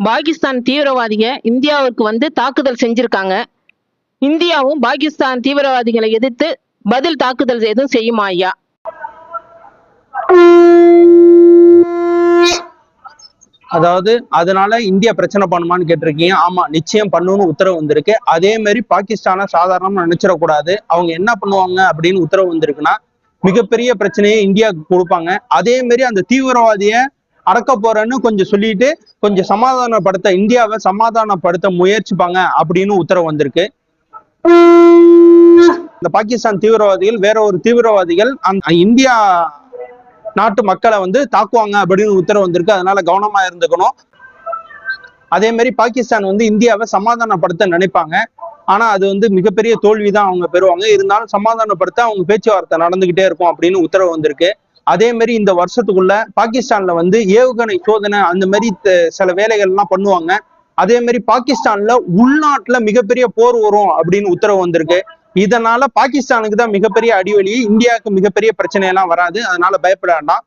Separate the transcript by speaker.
Speaker 1: பாகிஸ்தான் தீவிரவாதிக இந்தியாவுக்கு வந்து தாக்குதல் செஞ்சிருக்காங்க. இந்தியாவும் பாகிஸ்தான் தீவிரவாதிகளை எதிர்த்து பதில் தாக்குதல் எதுவும் செய்யுமா ஐயா?
Speaker 2: அதாவது அதனால இந்தியா பிரச்சனை பண்ணுமான்னு கேட்டிருக்கீங்க. ஆமா நிச்சயம் பண்ணுன்னு உத்தரவு வந்திருக்கு. அதே மாதிரி பாகிஸ்தானை சாதாரணமா நினைச்சிடக்கூடாது. அவங்க என்ன பண்ணுவாங்க அப்படின்னு உத்தரவு வந்திருக்குன்னா மிகப்பெரிய பிரச்சனையை இந்தியாவுக்கு கொடுப்பாங்க. அதே மாதிரி அந்த தீவிரவாதிய அடக்க போறேன்னு கொஞ்சம் சொல்லிட்டு கொஞ்சம் சமாதானப்படுத்த இந்தியாவை சமாதானப்படுத்த முயற்சிப்பாங்க அப்படின்னு உத்தரவு வந்திருக்கு. இந்த பாகிஸ்தான் தீவிரவாதிகள் வேற ஒரு தீவிரவாதிகள் அந்த இந்தியா நாட்டு மக்களை வந்து தாக்குவாங்க அப்படின்னு உத்தரவு வந்திருக்கு. அதனால கவனமா இருந்துக்கணும். அதே மாதிரி பாகிஸ்தான் வந்து இந்தியாவை சமாதானப்படுத்த நினைப்பாங்க. ஆனா அது வந்து மிகப்பெரிய தோல்விதான் அவங்க பெறுவாங்க. இருந்தாலும் சமாதானப்படுத்த அவங்க பேச்சுவார்த்தை நடந்துகிட்டே இருக்கும் அப்படின்னு உத்தரவு வந்திருக்கு. அதே மாதிரி இந்த வருஷத்துக்குள்ள பாகிஸ்தான்ல வந்து ஏவுகணை சோதனை அந்த மாதிரி சில வேலைகள் எல்லாம் பண்ணுவாங்க. அதே மாதிரி பாகிஸ்தான்ல உள்நாட்டுல மிகப்பெரிய போர் வரும் அப்படின்னு உத்தரவு வந்திருக்கு. இதனால பாகிஸ்தானுக்கு தான் மிகப்பெரிய அடிவலி இந்தியாவுக்கு மிகப்பெரிய பிரச்சனை எல்லாம் வராது. அதனால பயப்பட வேண்டாம்.